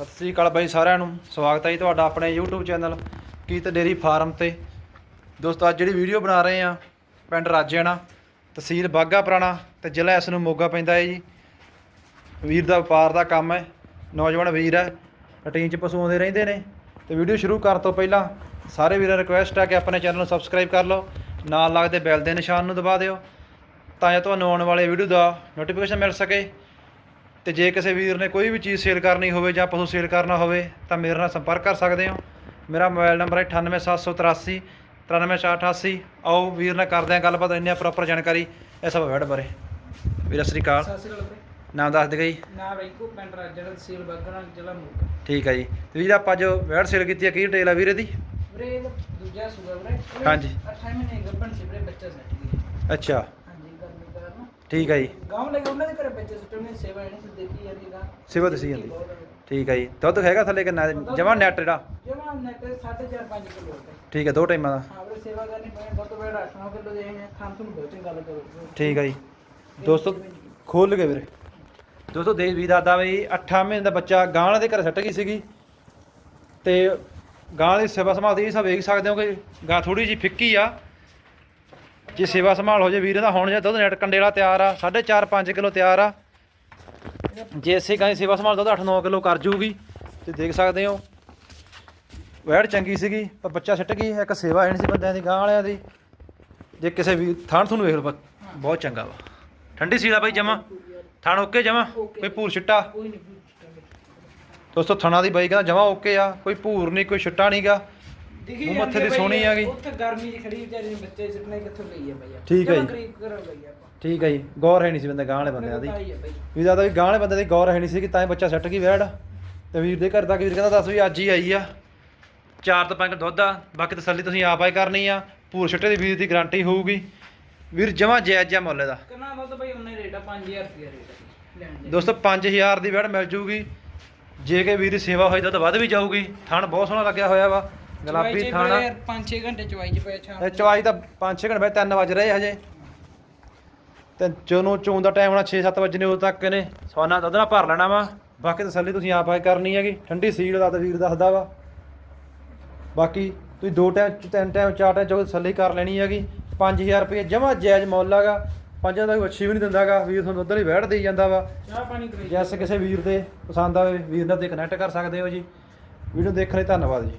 ਸਤਿ ਸ੍ਰੀ ਅਕਾਲ ਬਾਈ ਸਾਰਿਆਂ ਨੂੰ। ਸਵਾਗਤ ਹੈ ਜੀ ਤੁਹਾਡਾ ਆਪਣੇ YouTube ਚੈਨਲ ਕੀਤ ਡੇਰੀ ਫਾਰਮ ਤੇ। ਦੋਸਤੋ, ਅੱਜ ਜਿਹੜੀ ਵੀਡੀਓ ਬਣਾ ਰਹੇ ਆ ਪਿੰਡ ਰਾਜੇਣਾ, ਤਹਿਸੀਲ ਬਾਗਾ ਪੁਰਾਣਾ ਤੇ ਜ਼ਿਲ੍ਹਾ ਇਸ ਨੂੰ ਮੋਗਾ ਪੈਂਦਾ ਹੈ ਜੀ। ਵੀਰ ਦਾ ਵਪਾਰ ਦਾ ਕੰਮ ਹੈ, ਨੌਜਵਾਨ ਵੀਰ ਹੈ, ਰੂਟੀਨ 'ਚ ਪਸ਼ੂ ਆਉਂਦੇ ਰਹਿੰਦੇ ਨੇ। ਤੇ ਵੀਡੀਓ ਸ਼ੁਰੂ ਕਰਨ ਤੋਂ ਪਹਿਲਾਂ ਸਾਰੇ ਵੀਰਾਂ ਰਿਕੁਐਸਟ ਹੈ ਕਿ ਆਪਣੇ ਚੈਨਲ ਨੂੰ ਸਬਸਕ੍ਰਾਈਬ ਕਰ ਲਓ, ਨਾਲ ਲੱਗਦੇ ਬੈਲ ਦੇ ਨਿਸ਼ਾਨ ਨੂੰ ਦਬਾ ਦਿਓ, ਤਾਂ ਜੋ ਤੁਹਾਨੂੰ ਆਉਣ ਵਾਲੇ ਵੀਡੀਓ ਦਾ ਨੋਟੀਫਿਕੇਸ਼ਨ ਮਿਲ ਸਕੇ। ਤੇ ਜੇ ਕਿਸੇ ਵੀਰ ਨੇ ਕੋਈ ਵੀ ਚੀਜ਼ ਸੇਲ ਕਰਨੀ ਹੋਵੇ ਜਾਂ ਪਸ਼ੂ ਸੇਲ ਕਰਨਾ ਹੋਵੇ ਤਾਂ ਮੇਰੇ ਨਾਲ ਸੰਪਰਕ ਕਰ ਸਕਦੇ ਹੋ। ਮੇਰਾ ਮੋਬਾਈਲ ਨੰਬਰ ਹੈ 98783 93488 ਆਓ ਵੀਰ ਨਾਲ ਕਰਦੇ ਹਾਂ ਗੱਲਬਾਤ ਇੰਨੀ ਪ੍ਰੋਪਰ ਜਾਣਕਾਰੀ ਇਸ ਵਰਡ ਬਾਰੇ। ਵੀਰ ਸਤਿ ਸ੍ਰੀ ਅਕਾਲ। ਸਤਿ ਸ਼੍ਰੀ ਅਕਾਲ ਵੀਰੇ। ਨਾਮ ਦੱਸ ਦਿਓ ਜੀ। ਨਾਮ ਰੈਂਕੂ ਪਿੰਡ ਰਾਜੜਾ ਤਹਿਸੀਲ ਬਾਗਣਾ ਜ਼ਿਲ੍ਹਾ ਮੋਗਾ ਠੀਕ ਹੈ ਜੀ। ਤੇ ਵੀਰ ਆਪਾਂ ਜੋ ਵੈਡ ਸੇਲ ਕੀਤੀ ਹੈ ਕੀ ਡਿਟੇਲ ਆ ਵੀਰ ਇਹਦੀ ਵੀਰੇ ਦੂਜਾ ਸੂਗਾ ਵੀਰੇ। ਹਾਂਜੀ। 28 ਮਹੀਨੇ ਗੱਭਣ ਸੀ ਵੀਰੇ ਬੱਚਾ ਸੱਟ ਗਿਆ ਅੱਛਾ। ਠੀਕ ਹੈ ਜੀ। ਗਾਉਂ ਲੈ ਕੇ ਉਹਨਾਂ ਦੇ ਘਰੇ ਬੱਚੇ ਸੁੱਟੇ ਨੇ ਸੇਵਾ ਇਹਨੇ ਦੇਖੀ ਜਾਂਦੀ ਗਾ ਸੇਵਾ ਦੱਸੀ ਜਾਂਦੀ। ਠੀਕ ਹੈ ਜੀ। ਦੁੱਧ ਹੈਗਾ ਥੱਲੇ ਕਿੰਨਾ? ਜਮਾ ਨੈਟ ਜਿਹੜਾ? ਜਮਾ ਨੈਟ 4.5 5 ਕਿਲੋ ਠੀਕ ਹੈ ਦੋ ਟਾਈਮਾਂ ਦਾ। ਹਾਂ ਵੀਰੇ ਸੇਵਾ ਕਰਨੀ ਪਏ ਬਹੁਤ ਬੜਾ 8 ਕਿਲੋ ਦੇ ਖਾਣ ਤੋਂ ਬਹੁਤ ਚੰਗੀ ਗੱਲ ਕਰੋ। ਠੀਕ ਹੈ ਜੀ। ਦੋਸਤੋ ਖੋਲ ਗਏ ਵੀਰੇ। ਦੋਸਤੋ ਦੇਖ ਵੀ ਦਾਦਾ ਬਈ 8 ਮਹੀਨੇ ਦਾ ਬੱਚਾ ਗਾਂ ਦੇ ਘਰ ਸੱਟ ਗਈ ਸੀਗੀ। ਤੇ ਗਾਂ ਦੀ ਸੇਵਾ ਸੰਭਾਲ ਦੀ ਸਭ ਵੇਖ ਸਕਦੇ ਹੋ ਕਿ ਗਾਂ ਥੋੜੀ ਜੀ ਫਿੱਕੀ ਆ। ਜੇ ਸੇਵਾ ਸੰਭਾਲ ਹੋ ਜੇ ਵੀਰ ਦਾ ਹੁਣ ਜੇ ਦੁੱਧ ਨੈਟ ਕੰਡੇਲਾ ਤਿਆਰ ਆ 4.5 5 ਕਿਲੋ ਤਿਆਰ ਆ। ਜੇ ਇਸੇ ਗਾਂ ਸੇਵਾ ਸੰਭਾਲ ਦੁੱਧ 8-9 ਕਿਲੋ ਕਰ ਜੂਗੀ ਤੇ ਦੇਖ ਸਕਦੇ ਹੋ। ਵੈੜ ਚੰਗੀ ਸੀਗੀ ਪਰ ਬੱਚਾ ਛੱਟ ਗਈ ਇੱਕ ਸੇਵਾ ਹੈ ਨਹੀਂ ਸੀ ਬੰਦਿਆਂ ਦੀ ਗਾਂ ਵਾਲਿਆਂ ਦੀ। ਜੇ ਕਿਸੇ ਵੀ ਥਾਣ ਤੁਹਾਨੂੰ ਵੇਖ ਲਓ ਬਹੁਤ ਚੰਗਾ ਵਾ। ਠੰਡੀ ਸੀਲਾ ਬਾਈ ਜਮਾ। ਥਾਣ ਓਕੇ ਜਮਾ ਕੋਈ ਭੂਰ ਛਿੱਟਾ? ਦੋਸਤੋ ਥਣਾ ਦੀ ਬਾਈ ਕਹਿੰਦਾ ਜਮਾ ਓਕੇ ਆ ਕੋਈ ਭੂਰ ਨਹੀਂ ਕੋਈ ਛਿੱਟਾ ਨਹੀਂਗਾ ਦਿਖੀ ਮੂੰਹ ਮੱਥੇ ਦੀ ਆ ਸੋਹਣੀ ਬਈ, ਹੈਗੀ। ਉੱਥੇ ਗਰਮੀ ਦੀ ਖੜੀ ਵਿਚਾਰੀ ਨੇ ਬੱਚੇ ਸਿੱਟਣੇ ਕਿੱਥੋਂ ਲਈ ਆ ਬਈ। ਠੀਕ ਹੈ ਜੀ। ਗਰੀਬ ਘਰੋਂ ਲਈ ਆਪਾਂ। ਠੀਕ ਹੈ ਜੀ। ਗੌਰ ਹੈ ਨਹੀਂ ਸੀ ਬੰਦੇ ਗਾਂ ਵਾਲੇ ਬੰਦਿਆਂ ਦੀ। ਪਤਾ ਹੀ ਆ ਬਈ। ਵੀ ਜ਼ਿਆਦਾ ਵੀ ਗਾਂ ਵਾਲੇ ਬੰਦੇ ਦੀ ਗੌਰ ਹੈ ਨਹੀਂ ਸੀ ਕਿ ਤਾਂ ਹੀ ਬੱਚਾ ਸੱਟ ਗਈ ਵੈੜ ਤੇ ਵੀਰ ਦੇ ਘਰ ਦਾ ਵੀਰ ਕਹਿੰਦਾ ਦੱਸ ਵੀ ਅੱਜ ਹੀ ਆਈ ਆ। ਚਾਰ ਤੋਂ ਪੰਜ ਦੁੱਧ ਆ ਬਾਕੀ ਤਸੱਲੀ ਤੁਸੀਂ ਆਪ ਹੀ ਕਰਨੀ ਆ। ਭੂਰ ਛਿੱਟੇ ਦੀ ਵੀਰ ਦੀ ਗਾਰੰਟੀ ਹੋਊਗੀ। ਵੀਰ ਜਮਾ ਜਾਇਜ਼ ਜਿਹਾ ਮੁੱਲ ਇਹਦਾ। ਕਿੰਨਾ ਦੁੱਧ ਬਈ ਉਹਨੇ ਰੇਟ ਆ 5000 ਰੁਪਏ ਰੇਟ ਆ ਲੈਣ ਦੇ। ਦੋਸਤੋ 5000 ਦੀ ਵੈੜ ਮਿਲ ਜੂਗੀ। ਜੇ ਕਿ ਵੀਰ ਦੀ ਸੇਵਾ ਹੋਈ ਤਾਂ ਤਾਂ ਵੱਧ ਵੀ ਜਾਊਗੀ। ਥਣ ਬਹੁਤ ਸੋਹਣਾ ਲੱਗਿਆ ਹੋਇਆ ਵਾ। ਗੁਲਾਬੀ ਥਣ ਆ 5-6 ਘੰਟੇ ਚਵਾਈ ਚ ਪਏ ਸ਼ਾਮ ਇਹ ਚਵਾਈ ਤਾਂ 5-6 ਘੰਟੇ ਬਾਅਦ 3 ਵਜ ਰਹੇ ਹਜੇ। ਤੇ ਜਦੋਂ ਚੋਣ ਦਾ ਟਾਈਮ ਹੋਣਾ 6-7 ਵਜੇ ਉਦੋਂ ਤੱਕ ਇਹਨੇ ਸਵਾਨਾ ਦੁੱਧ ਨਾਲ ਭਰ ਲੈਣਾ ਵਾ। ਬਾਕੀ ਤਸੱਲੀ ਤੁਸੀਂ ਆਪ ਹੀ ਕਰਨੀ ਹੈਗੀ। ਠੰਡੀ ਸੀਲ ਦਾ ਤਾਂ ਵੀਰ ਦੱਸਦਾ ਵਾ। ਬਾਕੀ ਤੁਸੀਂ ਦੋ ਟਾਈਮ ਚ ਤਿੰਨ ਟਾਈਮ ਚਾਰ ਟਾਈਮ ਚੋਂ ਤਸੱਲੀ ਕਰ ਲੈਣੀ ਹੈਗੀ। 5000 ਰੁਪਏ ਜਮਾ ਜਾਇਜ਼ ਮੁੱਲ ਹੈਗਾ। ਪੰਜਾਂ ਦਾ ਕੋਈ ਅੱਛੀ ਵੀ ਨਹੀਂ ਦਿੰਦਾਗਾ ਵੀਰ ਤੁਹਾਨੂੰ ਦੁੱਧ ਲਈ ਵੈੜ ਦੇਈ ਜਾਂਦਾ ਵਾ। ਚਾਹ ਪਾਣੀ ਕਰੀ ਜੈਸ ਕਿਸੇ ਵੀਰ ਦੇ ਪਸੰਦ ਆਵੇ ਵੀਰ ਨਾਲ ਤੇ ਕਨੈਕਟ ਕਰ ਸਕਦੇ ਹੋ ਜੀ। ਵੀਡੀਓ ਦੇਖਣ ਲਈ ਧੰਨਵਾਦ ਜੀ।